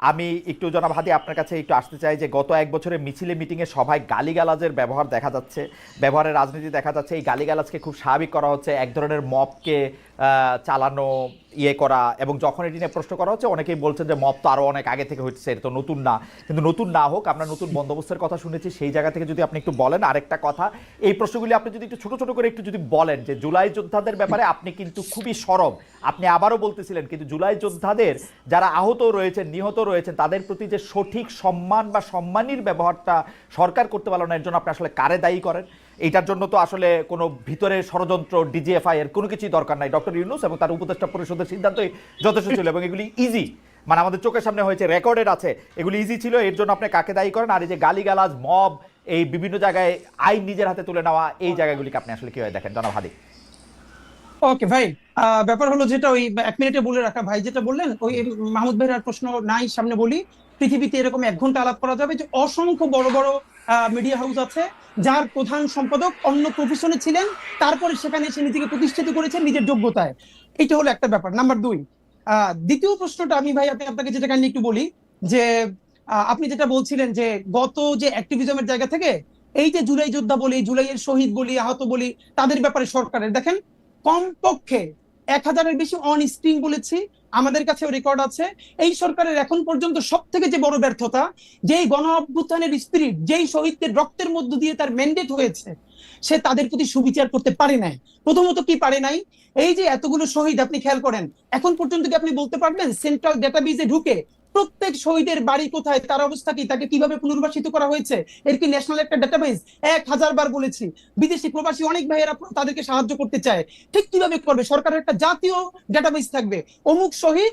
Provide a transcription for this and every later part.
আমি একটু জনাব হাদি, আপনার কাছে একটু আসতে চাই যে গত এক বছরে মিছিলে মিটিংয়ে সবাই গালিগালাজের ব্যবহার দেখা যাচ্ছে, ব্যবহারের রাজনীতি দেখা যাচ্ছে। এই গালিগালাজকে খুব স্বাভাবিক করা হচ্ছে, এক ধরনের মপকে চালানো ইয়ে করা এবং যখন এটি নিয়ে প্রশ্ন করা হচ্ছে, অনেকেই বলছেন যে মপ তো আরও অনেক আগে থেকে হচ্ছে, এটা তো নতুন না। কিন্তু নতুন না হোক, আমরা নতুন বন্দোবস্তের কথা শুনেছি, সেই জায়গা থেকে যদি আপনি একটু বলেন আরেকটা কথা, এই প্রশ্নগুলি আপনি যদি একটু ছোট ছোট করে একটু যদি বলেন যে জুলাই যোদ্ধাদের ব্যাপারে আপনি কিন্তু খুবই সরব। আপনি আবারও বলতেছিলেন, কিন্তু জুলাই যোদ্ধাদের যারা আহত রয়েছেন, নিহত রয়েছেন, তাদের প্রতি যে সঠিক সম্মান বা সম্মানীর ব্যবহারটা সরকার করতে পারল না, এর জন্য আপনি আসলে কারে দায়ী করেন? এইটার জন্য তো আসলে কোনো ভিতরে ষড়যন্ত্র ডিজিএফআই এর কোনো কিছুই দরকার নাই। ডক্টর ইউনুস এবং তার উপদেষ্টা পরিষদের সিদ্ধান্তই যথেষ্ট ছিল এবং এগুলি ইজি মানে আমাদের চোখের সামনে হয়েছে রেকর্ডেড আছে। এগুলি ইজি ছিল, এর জন্য আপনি কাকে দায়ী করেন? আর এই যে গালিগালাজ মব এই বিভিন্ন জায়গায় আইন নিজের হাতে তুলে নেওয়া, এই জায়গাগুলিকে আপনি আসলে কীভাবে দেখেন? জনাব হাদি। ওকে, ভাই ব্যাপার হলো যেটা ওই, এক মিনিটে বলে রাখা, ভাই যেটা বললেন, ওই মাহমুদ ভাইয়ের আর প্রশ্ন নাই, সামনে বলি। পৃথিবীতে এরকম এক ঘণ্টা আলাপ করা যাবে যে, অসংখ্য বড় বড় মিডিয়া হাউস আছে, যার প্রধান সম্পাদক অন্য প্রফেশনে ছিলেন, তারপরে সেখানে এসে নিজেকে প্রতিষ্ঠিত করেছেন নিজের যোগ্যতায়। এটা হলো একটা ব্যাপার। নাম্বার দুই দ্বিতীয় প্রশ্নটা আমি ভাই, আপনি আপনাকে যেটা কাইন্ডলি একটু বলি, যে আপনি যেটা বলছিলেন যে, গত যে অ্যাক্টিভিজমের জায়গা থেকে, এই যে জুলাই যোদ্ধা বলি, জুলাইয়ের শহীদ বলি, আহত বলি, তাদের ব্যাপারে সরকারের দেখেন, কমপক্ষে এক হাজারের বেশি অন স্ক্রিন বলেছি আমাদের কাছে রেকর্ড আছে। এই সরকারের এখন পর্যন্ত সব থেকে যে বড় ব্যর্থতা, যেই গণ অভ্যুত্থানের স্পিরিট যেই শহীদদের রক্তের মধ্য দিয়ে তার ম্যান্ডেট হয়েছে, সে তাদের প্রতি সুবিচার করতে পারে নাই। প্রথমত কি পারে নাই? এই যে এতগুলো শহীদ, আপনি খেয়াল করেন, এখন পর্যন্ত কি আপনি বলতে পারবেন? সেন্ট্রাল ডেটাবেজে ঢুকে প্রত্যেক শহীদের বাড়ি কোথায়, তার অবস্থা কি, তাকে কীভাবে পুনর্বাসিত করা হয়েছে? এর কি ন্যাশনাল একটা ডাটাবেস এক হাজার বার বলেছি। বিদেশি প্রবাসী অনেক ভাইয়েরা তাদেরকে সাহায্য করতে চায়। ঠিক কীভাবে করবে? সরকারের একটা জাতীয় ডাটাবেস থাকবে। অমুক শহীদ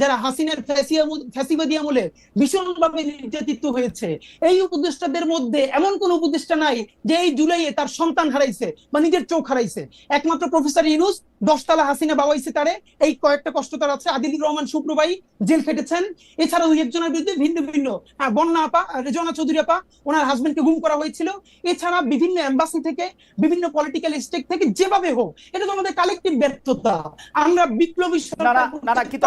যারা হাসিনার ফ্যাসিবাদী আমলে ভীষণভাবে নির্যাতিত হয়েছে এই উপদেষ্টাদের মধ্যে এমন কোন উপদেষ্টা নাই যে এই জুলাইয়ে তার সন্তান হারাইছে বা নিজের চোখ হারাইছে। একমাত্র প্রফেসর ইউনুস দশতলা হাসিনা বাবাইছে তারে এই কয়েকটা কষ্ট তার আছে। আদিলুর রহমান শুক্রবাই জেল খেটেছেন। এছাড়া দুই একজনের বিরুদ্ধে ভিন্ন ভিন্ন হ্যাঁ, বন্যা আপা রেজনা চৌধুরী আপা ওনার হাজবেন্ডকে গুম করা হয়েছিল। এছাড়া বিভিন্ন এম্বাসি থেকে বিভিন্ন পলিটিক্যাল স্টেক থেকে যেভাবে হোক এটা তো আমাদের কালেকটিভ ব্যর্থতা। আমরা বিপ্লবী সরকার কিন্তু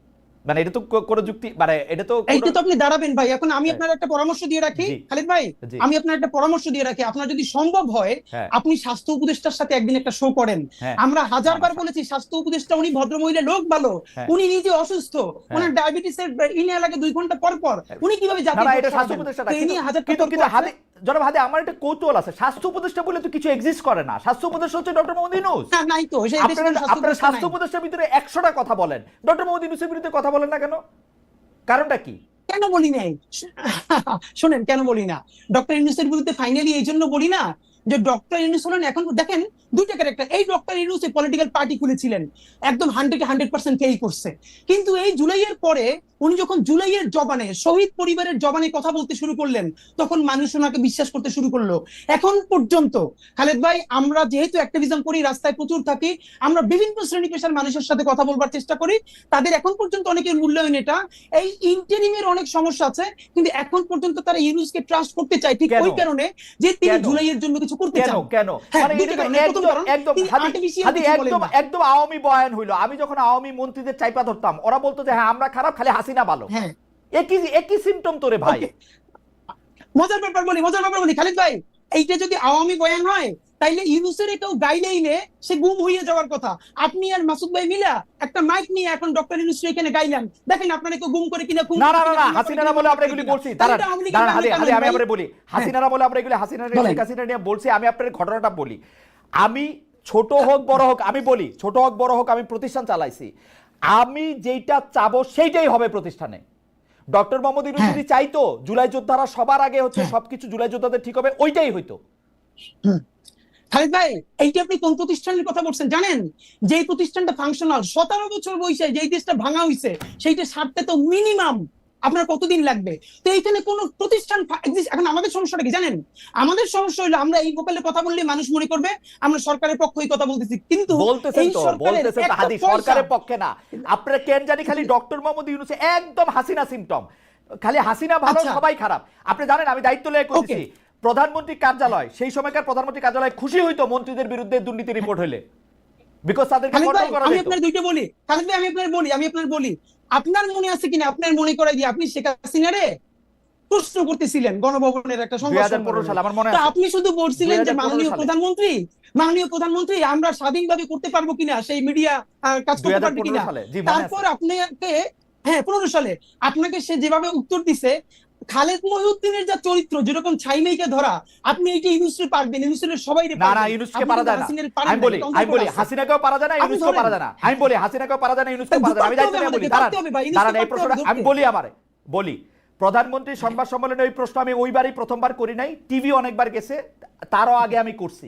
মানে এটা তো কোনো যুক্তি মানে এটা তো এইটা তো আপনি দাঁড়াবেন ভাই এখন আমি হ্যাঁ। আপনার একটা পরামর্শ দিয়ে রাখি খালিদ ভাই আমি আপনার একটা পরামর্শ দিয়ে রাখি আপনার যদি সম্ভব হয় হ্যাঁ। আপনি স্বাস্থ্য উপদেষ্টার সাথে একদিন একটা শো করেন হ্যাঁ। আমরা হাজার বার আচ্ছা। বলেছি স্বাস্থ্য উপদেষ্টা উনি ভদ্র মহিলা লোক ভালো। উনি নিজে অসুস্থ ওনার ডায়াবেটিসের ইনে লাগে দুই ঘণ্টা পর পর উনি কীভাবে না জাতীয় না এটা স্বাস্থ্য উপদেষ্টা এই নিয়ে হাজার কিন্তু। হাতে জনাব হাতে আমার একটা কৌতূহল আছে স্বাস্থ্য উপদেষ্টা বলে তো কিছু এক্সিস্ট করে না স্বাস্থ্য উপদেষ্টা হচ্ছে ডক্টর মোহাম্মদ ইউনুস না, নাই তো আপনারা স্বাস্থ্য উপদেষ্টা উপদেষ্টার ভিতরে একশোটা কথা বলেন ডক্টর মোহাম্মদ ইউনুসের বিরুদ্ধে কথা বলেন না কেন? কারণটা কি? কেন বলি নাই? শোনেন, কেন বলি না? ডক্টর ইউনুসের বিরুদ্ধে ফাইনালি এই জন্য বলি না যে ডক্টর ইউনুস হলেন এখন দেখেন দুইটা ক্যারেক্টার এই ডক্টর ইউনুস পলিটিক্যাল পার্টি খুলেছিলেন। একদম হান্ড্রেড হান্ড্রেড পার্সেন্ট ফেল করছে। কিন্তু এই জুলাইয়ের পরে উনি যখন জুলাইয়ের জবানে শহীদ পরিবারের জবানে কথা বলতে শুরু করলেন তখন মানুষ ওনাকে বিশ্বাস করতে শুরু করল। এখন পর্যন্ত খালেদ ভাই আমরা যেহেতু অ্যাক্টিভিজম করি রাস্তায় প্রচুর থাকি আমরা বিভিন্ন শ্রেণি পেশার মানুষের সাথে কথা বলবার চেষ্টা করি তাদের এখন পর্যন্ত অনেকের মূল্যায়ন এটা। এই ইন্টারিমের অনেক সমস্যা আছে কিন্তু এখন পর্যন্ত তারা ইউনুসকে ট্রাস্ট করতে চায় ঠিক ওই কারণে যে তিনি জুলাইয়ের জন্য কিছু করতে চান। কেন? হ্যাঁ, মানে একদম আওয়ামী বয়ান হইল। আমি যখন আওয়ামী মন্ত্রীদের চাইপা ধরতাম ওরা বলতো যে হ্যাঁ আমরা খারাপ খালি হাসিনা ভালো হ্যাঁ। একই একই সিমটম তোরে ভাই। মজার ব্যাপার বলি মজার ব্যাপার বলি। খালিদ ভাই এইটা যদি আওয়ামী বয়ান হয় তাইলে ইউনুসের কেউ গাইলেইনে সে গুম হয়ে যাওয়ার কথা। আপনি আর মাসুদ ভাই মিলা একটা মাইক নিয়ে এখন ডক্টর ইউনুস এখানে গাইলেন দেখেন আপনারা কেউ গুম করে কিনা না না না হাসিনারা বলে আমরা এগুলি বলছি। দাঁড়ান দাঁড়ান হাদি মালিক আমি ভাই। বলি। হাসিনারা বলে আমরা এগুলি হাসিনা বলেন। শেখ হাসিনা নিয়ে বলছি আমি আপনার ঘটনাটা বলি। আমি ছোট হোক বড় হোক আমি বলি ছোট হোক বড় হোক আমি প্রতিষ্ঠান চালাইছি। আমি যেইটা চাবো সেইটাই হবে প্রতিষ্ঠানে ডক্টর মোহাম্মদ ইউনুস হ্যাঁ। যদি চাইতো জুলাই যোদ্ধারা সবার আগে হচ্ছে হ্যাঁ। সবকিছু জুলাই যোদ্ধাদের ঠিক হবে ওইটাই হইতো খালিদ ভাই এইটা আপনি কোন প্রতিষ্ঠানের কথা বলছেন জানেন যেই প্রতিষ্ঠানটা ফাংশনাল সতেরো বছর বয়সে যেই দেশটা ভাঙা হইছে সেইটা সারতে তো মিনিমাম আপনার কতদিন লাগবে? তো এইখানে কোন প্রতিষ্ঠান এখন আমাদের সমস্যাটা কি জানেন? আমাদের সমস্যা হলো আমরা এই গোপালে কথা বললে মানুষ মনে করবে আমরা সরকারের পক্ষই কথা বলতেছি। কিন্তু সরকারের পক্ষে না। আপনারা কেন জানি খালি ডক্টর মোহাম্মদ ইউনুসে একদম হাসিনা সিমটম খালি হাসিনা ভালো আচ্ছা। সবাই খারাপ। আপনি জানেন আমি দায়িত্ব লয়ে করছি. প্রধানমন্ত্রী কার্যালয় সেই সময়কার প্রধানমন্ত্রী কার্যালয় খুশি হইতো মন্ত্রীদের বিরুদ্ধে দুর্নীতি রিপোর্ট হইলে বিকজ তাদেরকে কন্ট্রোল করা আমি আপনার দুইটা বলি। খালিদ ভাই আমি আপনার বলি আমি আপনার বলি। আপনার মনে আছে কিনা? আপনার মনে করাই দিয়ে আপনি শেখ হাসিনারে প্রশ্ন করতেছিলেন গণভবনের একটা আপনি শুধু বলছিলেন যে মাননীয় প্রধানমন্ত্রী মাননীয় প্রধানমন্ত্রী আমরা স্বাধীনভাবে করতে পারব কিনা? সেই মিডিয়া কাজ করতে পারবে কিনা? তারপর আপনাকে হ্যাঁ পনেরো সালে আপনাকে সে যেভাবে উত্তর দিছে খালেদ মহিউদ্দিনের যা চরিত্র যেরকম ছাইমেইকে ধরা আপনি এইটা ইউনুসরে পারবেন সবাই না না ইউনুসকে পারা যায় না। আমি বলি আমি বলি হাসিনাকেও পারা যায় না ধরেন। পারা যায় না। আমি বলি হাসিনাকেও পারা যায় না ইউনুসকেও তাই পারা যায় না। আমি দায়িত্ব বলি দাঁড়ান। ইউনুসকে দাঁড়ান এই প্রশ্নটা আমি বলি আমারে বলি। প্রধানমন্ত্রী সংবাদ সম্মেলনে ওই প্রশ্ন আমি ওইবারই প্রথমবার করি নাই টিভি অনেকবার গেছে তারও আগে আমি করছি।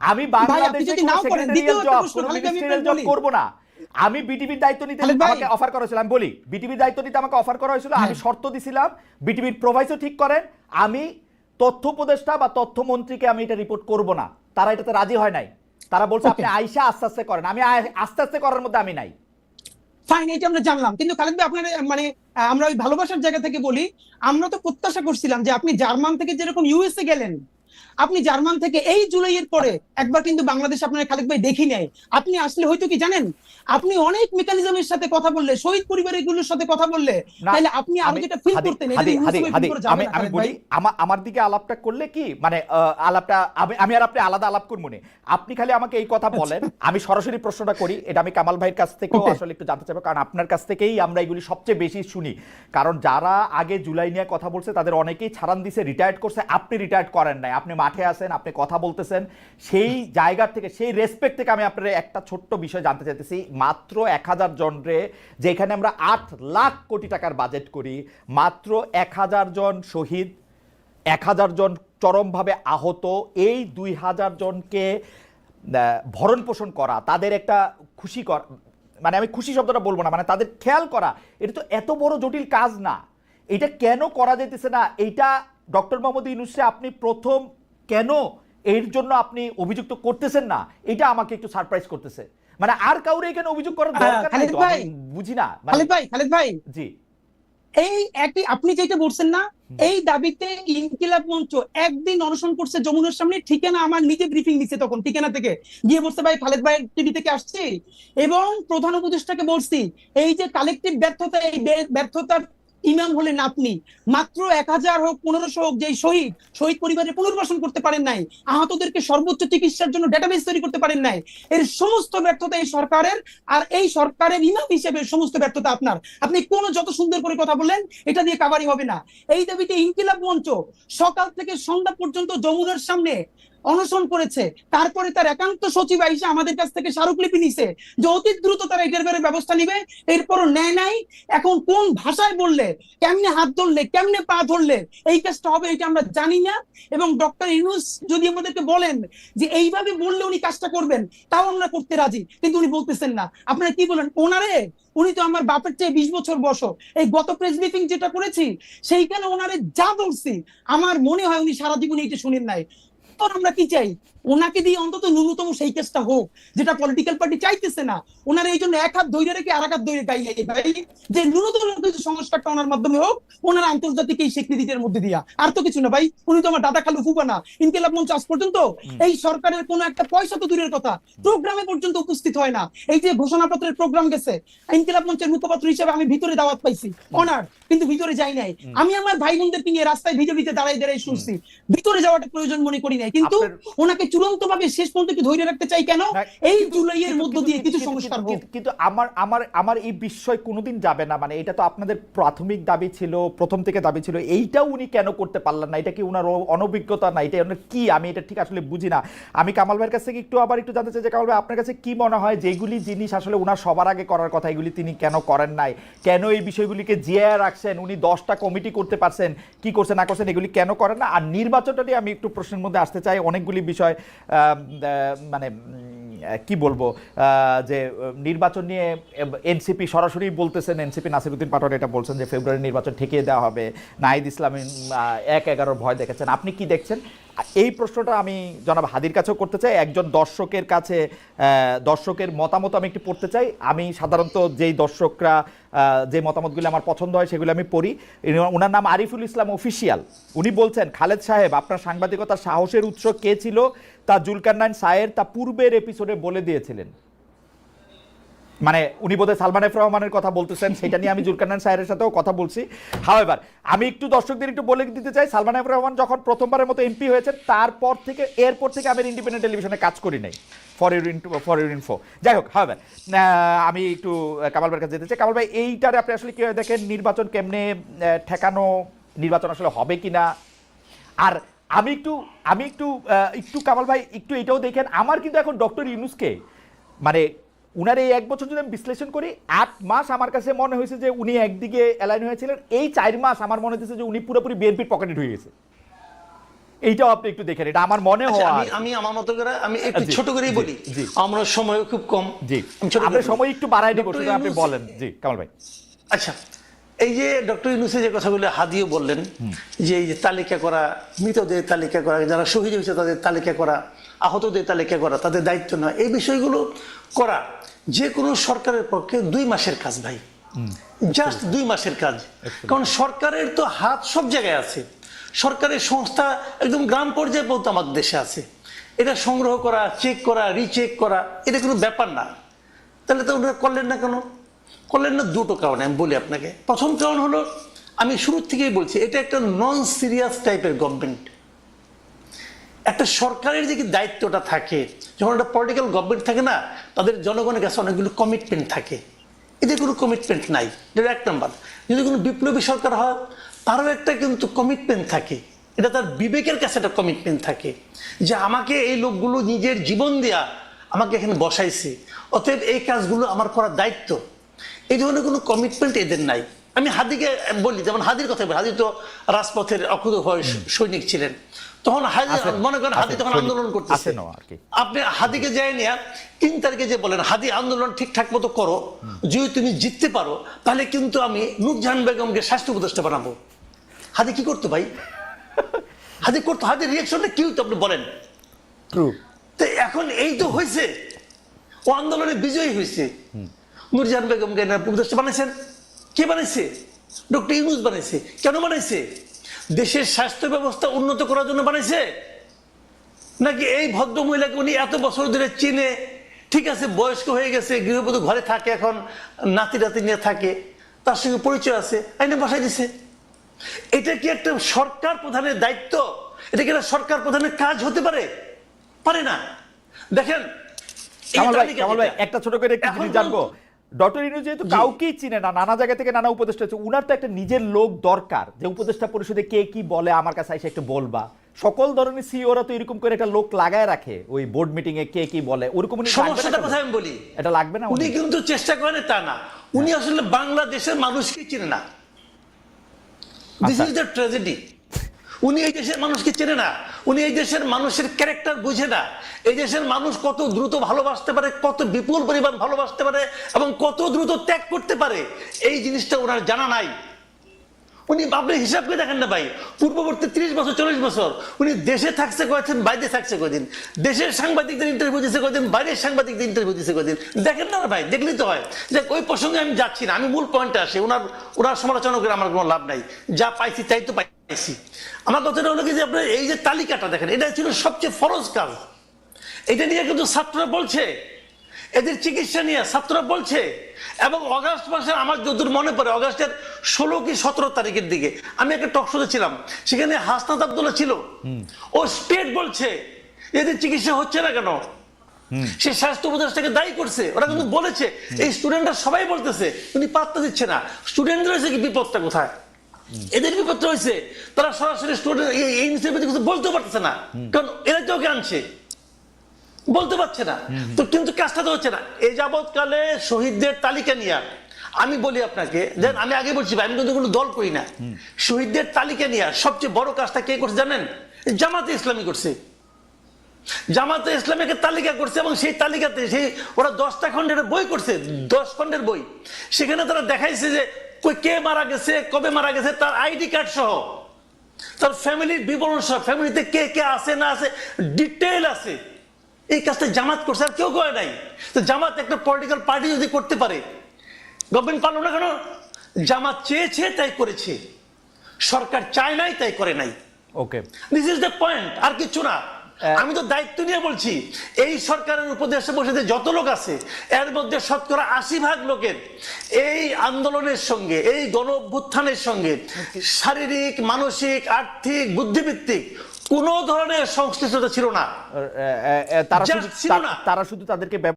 আমি বাংলাদেশে নাও করেন, দ্বিতীয় জব কোনো মিনিস্ট্রিয়াল জব বলি। করব না। আমি বিটিভির দায়িত্ব নিতে আমাকে অফার করা হয়েছিল আমি বলি বিটিভির দায়িত্ব নিতে আমাকে অফার করা হয়েছিল আমি হ্যাঁ। শর্ত দিছিলাম বিটিভির প্রোভাইসও ঠিক করেন আমি তথ্য উপদেষ্টা বা তথ্যমন্ত্রীকে আমি এটা রিপোর্ট করব না। তারা এটাতে রাজি হয় নাই। তারা বলছে আপনি আইসা আস্তে আস্তে করেন। আমি আস্তে আস্তে করার মধ্যে আমি নাই। ফাইন এটা আমরা জানলাম। কিন্তু খালেদ ভাই আপনার মানে আমরা ওই ভালোবাসার জায়গা থেকে বলি আমরা তো প্রত্যাশা করছিলাম যে আপনি জার্মান থেকে যেরকম ইউএসএ গেলেন আপনি জার্মান থেকে এই জুলাইয়ের পরে একবার কিন্তু বাংলাদেশ আপনার খালেক ভাই দেখি নেয়। আপনি আসলে হয়তো কি জানেন? আপনি অনেক মেকানিজমের সাথে কথা বললে শহীদ পরিবারগুলোর সাথে কথা বললে তাহলে আপনি আরও যেটা ফিল করতেন আমি আমি বলি আমার আমার দিকে আলাপটা করলে কি? মানে আলাপটা আমি আমি আর আপনি আলাদা আলাপ করব না। আপনি খালি আমাকে এই কথা বলেন আমি সরাসরি প্রশ্নটা করি এটা আমি কামাল ভাইয়ের কাছ থেকেও আসলে একটু জানতে চাইব কারণ আপনার কাছ থেকেই আমরা এগুলি সবচেয়ে বেশি শুনি। কারণ যারা আগে জুলাই নিয়ে কথা বলছে তাদের অনেকেই ছাড়ান দিছে রিটায়ার্ড করছে আপনি রিটায়ার্ড করেন নাই। আপনি মাঠে আছেন আপনি কথা বলতেছেন। সেই জায়গা থেকে সেই রেসপেক্ট থেকে আমি আপনার একটা ছোট্ট বিষয় জানতে চাইতেছি। মাত্র এক হাজার জনরে যেখানে আমরা আট লাখ কোটি টাকার বাজেট করি, মাত্র এক হাজার জন শহীদ, এক হাজার জন চরমভাবে আহত, এই দুই হাজার জনকে ভরণ পোষণ করা, তাদের একটা খুশি কর মানে আমি খুশি শব্দটা বলব না মানে তাদের খেয়াল করা, এটা তো এত বড় জটিল কাজ না। এটা কেন করা যেতেছে না? এইটা ডক্টর মোহাম্মদ ইউনুসে আপনি প্রথম কেন এর জন্য আপনি অভিযুক্ত করতেছেন না? এটা আমাকে একটু সারপ্রাইজ করতেছে। মানে আর কাউরে এখানে অভিযোগ করার দরকার নাই খালিদ ভাই, বুঝি না মানে- খালেদ ভাই খালেদ ভাই। জি। এই একটি আপনি যেটা বলছেন না এই দাবিতে ইনকিলাব মঞ্চ একদিন অনশন করছে যমুনার সামনে ঠিকানা আমার নিজে ব্রিফিং দিচ্ছে তখন ঠিকানা থেকে। গিয়ে বলছে ভাই খালেদ ভাই টিভি থেকে আসছি। এবং প্রধান উপদেষ্টাকে বলছি এই যে কালেকটিভ ব্যর্থতা এই ব্যর্থতার ইমাম হলেন আপনি। মাত্র এক হাজার হোক, পনেরোশো হোক যে শহীদ শহীদ পরিবারে পুনর্বাসন করতে পারেন নাই, আহতদেরকে সর্বোচ্চ চিকিৎসার জন্য ডেটাবেস তৈরি করতে পারেন নাই, এর সমস্ত ব্যর্থতা এই সরকারের, আর এই সরকারের ইমাম হিসেবে সমস্ত ব্যর্থতা আপনার। আপনি কোন যত সুন্দর করে কথা বললেন, এটা দিয়ে কাবারি হবে না। এই দাবিতে ইনকিলাব মঞ্চ সকাল থেকে সন্ধ্যা পর্যন্ত যমুনার সামনে অনশন করেছে। তারপরে তার একান্ত সচিব আইসা আমাদের কাছ থেকে স্মারকলিপি নিছে যে অতি দ্রুত তারা এটার ব্যাপারে ব্যবস্থা নিবে। এরপরও নেয় নাই। এখন কোন ভাষায় বললে, কেমনে হাত ধরলে, কেমনে পা ধরলে, এই কাজটা হবে এটা আমরা জানি না। এবং ডক্টর ইউনুস যদি আমাদেরকে বলেন যে এইভাবে বললে উনি কাজটা করবেন, তাও আমরা করতে রাজি। কিন্তু উনি বলতেছেন না। আপনারা কি বলেন? ওনারে? উনি তো আমার বাপের চেয়ে বিশ বছর বয়স এই গত প্রেস ব্রিফিং যেটা করেছি, সেইখানে ওনারে যা বলছি, আমার মনে হয় উনি সারা জীবন এইটা শুনেন নাই। তো আমরা কি চাই? ওনাকে দিয়ে অন্তত ন্যূনতম সেই কেসটা হোক যেটা পলিটিক্যাল পার্টি চাইতেছে না। ওনার এই জন্য এক হাত দৈরে রেখে আর এক হাত দৈরে গাইলে ভাই যে ন্যূনতম কিছু সংস্কারটা ওনার মাধ্যমে হোক ওনার আন্তর্জাতিক এই স্বীকৃতির মধ্যে দিয়া। আর তো কিছু না ভাই উনি তো আমার দাদা খালু ফুপা না। ইনকিলাব মঞ্চ আজ পর্যন্ত এই সরকারের কোনো একটা পয়সা তো দূরের কথা। প্রোগ্রামে পর্যন্ত উপস্থিত হয় না। এই যে ঘোষণাপত্রের প্রোগ্রাম গেছে ইনকিলাব মঞ্চের মুখপাত্র হিসেবে আমি ভিতরে দাওয়াত পাইছি অনার কিন্তু ভিতরে যাই নাই। আমি আমার ভাই বোনদেরকে নিয়ে রাস্তায় ভিজে ভিজে দাঁড়াই দাঁড়াই শুনছি। ভিতরে যাওয়াটা প্রয়োজন মনে করি নাই। কিন্তু ওনাকে চূড়ান্ত ভাবে শেষ পর্যন্ত কি ধরে রাখতে চাই কেন? এই জুলাইয়ের মধ্য দিয়ে কিছু সংস্কার হোক। কিন্তু- আমার আমার আমার এই বিষয় কোনোদিন যাবে না মানে এটা তো আপনাদের প্রাথমিক দাবি ছিল প্রথম থেকে দাবি ছিল এইটাও উনি কেন করতে পারলেন না? এটা কি উনার অ- অনভিজ্ঞতা না? এটা ওনার কি? আমি এটা ঠিক আসলে বুঝি না। আমি কামাল ভাইয়ের কাছ থেকে একটু আবার একটু জানতে চাই যে কামাল ভাই আপনার কাছে কি মনে হয় যেগুলি জিনিস আসলে উনার সবার আগে করার কথা এগুলি তিনি কেন করেন নাই? কেন এই বিষয়গুলিকে জিয়া রাখছেন? উনি দশটা কমিটি করতে পারছেন কি করছেন না করছেন এগুলি কেন করেন না? আর নির্বাচনটা নিয়ে আমি একটু প্রশ্নের মধ্যে আসতে চাই অনেকগুলি বিষয় মানে কি বলব যে নির্বাচন নিয়ে এনসিপি সরাসরি বলতেছেন, এনসিপি নাসিরুদ্দিন পাটোয়ারি এটা বলছেন যে, ফেব্রুয়ারি নির্বাচন ঠেকিয়ে দেওয়া হবে, নাহিদ ইসলামী এক এগারোর ভয় দেখেছেন। আপনি কি দেখছেন? এই প্রশ্নটা আমি জনাব হাদির কাছেও করতে চাই। একজন দর্শকের কাছে দর্শকের মতামত আমি একটু পড়তে চাই। আমি সাধারণত যেই দর্শকরা যে মতামতগুলি আমার পছন্দ হয় সেগুলো আমি পড়ি। ওনার নাম আরিফুল ইসলাম অফিসিয়াল। উনি বলছেন, খালেদ সাহেব, আপনার সাংবাদিকতার সাহসের উৎস কে ছিল? তা জুলকারনাইন সায়ের তা পূর্বের এপিসোডে বলে দিয়েছিলেন। মানে উনি বোধহয় সালমান এফ রহমানের কথা বলতেছেন, সেটা নিয়ে আমি জুলকারনাইন সাহের সাথেও কথা বলছি। হাওয়েভার আমি একটু দর্শকদের একটু বলে দিতে চাই, সালমান এফ রহমান যখন প্রথমবারের মতো এমপি হয়েছেন, তারপর থেকে, এরপর থেকে আমি ইন্ডিপেন্ডেন্ট টেলিভিশনে কাজ করি নাই। For your into for your info যাই হোক হাওয়েভার আমি একটু কামাল ভাইয়ের কাছে যেতে চাই। কামাল ভাই, এইটারে আপনি আসলে কীভাবে দেখেন, নির্বাচন কেমনে ঠেকানো, নির্বাচন আসলে হবে কি না আর আমি একটু আমি একটু একটু কামাল ভাই, একটু এটাও দেখেন, আমার কিন্তু এখন ডক্টর ইউনুসকে মানে উনার এই এক বছর যদি আমি বিশ্লেষণ করি আট মাস আমার কাছে মনে হয়েছে যে উনি একদিকে অ্যালাইন হয়েছিলেন। এই চার মাস আমার মনে হচ্ছে যে উনি পুরোপুরি বিএনপির পকেটে ঢুকে গেছে। এইটাও আপনি একটু দেখেন এটা আমার মনে আচ্ছা, হয় আমি আমি আমার মতো করে আমি একটু ছোট করেই বলি। আমার সময় খুব কম। জি। করে সময় একটু বাড়াই দিব শুধু আপনি বলেন। জি কামাল ভাই। আচ্ছা এই যে ডক্টর ইউনুসে যে কথাগুলো হাদিও বললেন যে এই যে তালিকা করা মৃতদের তালিকা করা যারা শহীদ হয়েছে তাদের তালিকা করা আহতদের তালিকা করা তাদের দায়িত্ব নয় এই বিষয়গুলো করা। যে কোনো সরকারের পক্ষে দুই মাসের কাজ ভাই। জাস্ট দুই মাসের কাজ। কারণ সরকারের তো হাত সব জায়গায় আছে। সরকারের সংস্থা একদম গ্রাম পর্যায়ে পর্যন্ত আমাদের দেশে আছে। এটা সংগ্রহ করা চেক করা রিচেক করা এটা কোনো ব্যাপার না। তাহলে তো ওনারা করলেন না কেন? করলেন না দুটো কারণে আমি বলি আপনাকে। প্রথম কারণ হলো আমি শুরু থেকেই বলছি এটা একটা নন সিরিয়াস টাইপের গভর্নমেন্ট একটা সরকারের যে কি দায়িত্বটা থাকে যখন একটা পলিটিক্যাল গভর্নমেন্ট থাকে না তাদের জনগণের কাছে অনেকগুলো কমিটমেন্ট থাকে। এদের কোনো কমিটমেন্ট নাই। এটা এক নম্বর। যদি কোনো বিপ্লবী সরকার হয় তারও একটা কিন্তু কমিটমেন্ট থাকে। এটা তার বিবেকের কাছে একটা কমিটমেন্ট থাকে। যে আমাকে এই লোকগুলো নিজের জীবন দেয়া আমাকে এখানে বসাইছে অতএব এই কাজগুলো আমার করার দায়িত্ব। এই ধরনের কোনো কমিটমেন্ট এদের নাই। আমি হাদিকে বলি যেমন হাদির কথা বলি হাদি তো রাজপথের অকুত ভয় সৈনিক ছিলেন। তখন মনে করেন হাদি তখন আন্দোলন করতেছে। আপনি হাদিকে যাই নিয়ে তিন তারিখে যে বলেন হাদি আন্দোলন ঠিকঠাক মতো করো যদি তুমি জিততে পারো তাহলে কিন্তু আমি নুরজাহান বেগমকে স্বাস্থ্য উপদেষ্টা বানাবো। হাদি কি করতো ভাই? হাদি করতো হাদির রিয়াকশনটা কি হতো আপনি বলেন? তো এখন এই তো হয়েছে ও আন্দোলনে বিজয়ী হয়েছে নুরজাহান বেগমকে উপদেষ্টা বানাইছেন। কে বানাইছে? ডক্টর ইউনুস বানাইছে। কেন বানাইছে? দেশের স্বাস্থ্য ব্যবস্থা উন্নত করার জন্য বানাইছে? নাকি এই ভদ্র মহিলাকে উনি এত বছর ধরে চিনে? ঠিক আছে বয়স্ক হয়ে গেছে গৃহবধূ ঘরে থাকে এখন নাতি নাতি নিয়ে থাকে তার সঙ্গে পরিচয় আছে আইনে বসাই দিছে। এটা কি একটা সরকার প্রধানের দায়িত্ব? এটা কি একটা সরকার প্রধানের কাজ হতে পারে? পারে না। দেখেন একটা ছোট করে একটু জানব। ডক্টর ইনু যেহেতু কাউকেই চিনে না নানা জায়গা থেকে নানা উপদেষ্টা হচ্ছে উনার তো একটা নিজের লোক দরকার যে উপদেষ্টা পরিষদে কে কি বলে আমার কাছে এসে একটু বলবা। সকল ধরনের সিওরা তো এরকম করে একটা লোক লাগায় রাখে ওই বোর্ড মিটিং এ কে কি বলে ওরকম উনি সমস্যাটা? কোথায় আমি বলি। এটা লাগবে না উনি? কিন্তু চেষ্টা করেন তা না। উনি আসলে বাংলাদেশের মানুষকে চেনে না। দিস। ইজ দ্য ট্র্যাজেডি উনি এই দেশের মানুষকে চেনে না। উনি এই দেশের মানুষের ক্যারেক্টার বুঝে না। এই দেশের মানুষ কত দ্রুত ভালোবাসতে পারে, কত বিপুল পরিমাণ ভালোবাসতে পারে এবং কত দ্রুত ত্যাগ করতে পারে। এই জিনিসটা ওনার জানা নাই। উনি আপনি হিসাব করে দেখেন না ভাই। পূর্ববর্তী ত্রিশ বছর, চল্লিশ বছর, উনি দেশে থাকছে কয়েছেন বাইরে থাকছে কদিন দেশের সাংবাদিকদের ইন্টারভিউ দিচ্ছে কদিন বাইরের সাংবাদিকদের ইন্টারভিউ দিচ্ছে কদিন দেখেন না ভাই, দেখলেই তো হয়। যে ওই প্রসঙ্গে আমি যাচ্ছি না, আমি মূল পয়েন্টে আসি। ওনার ওনার সমালোচনা করে আমার কোনো লাভ নাই। যা পাইছি তাই তো পাইছি। আমার কথাটা হলো কি যে আপনার এই যে তালিকাটা দেখেন এটা ছিল সবচেয়ে ফরজ কাজ। এটা নিয়ে কিন্তু ছাত্ররা বলছে, এদের চিকিৎসা নিয়ে ছাত্ররা বলছে, এবং অগাস্ট মাসে আমার যদুর মনে পড়ে, অগাস্টের ষোলো কি সতেরো তারিখের দিকে। আমি একটা টক শোতে ছিলাম সেখানে হাসনাত আবদুল্লাহ ছিল। ও স্টেট বলছে এদের চিকিৎসা হচ্ছে না কেন? সে স্বাস্থ্য উপদেষ্টাকে দায়ী করছে। ওরা কিন্তু বলেছে এই স্টুডেন্টরা সবাই বলতেছে উনি পাত্তা দিচ্ছে না। স্টুডেন্টদের হয়েছে কি বিপদটা কোথায়? এদের বিপদটা রয়েছে তারা সরাসরি স্টুডেন্ট এই ইনস্টিটিউটে কিছু বলতে পারতেছে না। কারণ এরা তো ওকে আনছে। বলতে পারছে না। তো কিন্তু কাজটা তো হচ্ছে না। এই যাবৎকালে শহীদদের তালিকা নিয়ে আমি বলি আপনাকে দেন আমি আগে বলছি আমি কিন্তু কোনো দল করি না। শহীদদের তালিকা নিয়ে সবচেয়ে বড় কাজটা কে করছে জানেন? জামাতে ইসলামী করছে। জামাতে ইসলামীকে তালিকা করছে এবং সেই তালিকাতে সেই ওরা দশটা খণ্ডের বই করছে দশ খণ্ডের বই। সেখানে তারা দেখাইছে যে কই কে মারা গেছে কবে মারা গেছে তার আইডি কার্ড সহ। তার ফ্যামিলির বিবরণ সহ ফ্যামিলিতে কে কে আছে না আছে ডিটেল আছে। এই কাজটা জামাত করছে আর কেউ করে নাই। তো জামাত একটা পলিটিক্যাল পার্টি যদি করতে পারে গভর্নমেন্ট পারল না কেন? জামাত চেয়েছে তাই করেছে। সরকার চায় নাই তাই করে নাই। Okay this is the point আর কিছু না। আমি তো দায়িত্ব নিয়ে বলছি এই সরকারের উপদেশে বসে যে যত লোক আছে এর মধ্যে শতকরা আশি ভাগ লোকের এই আন্দোলনের সঙ্গে এই গণ অভ্যুত্থানের সঙ্গে শারীরিক মানসিক আর্থিক বুদ্ধিভিত্তিক কোন ধরনের সংশ্লিষ্টতা ছিল না। তারা শুধু তাদেরকে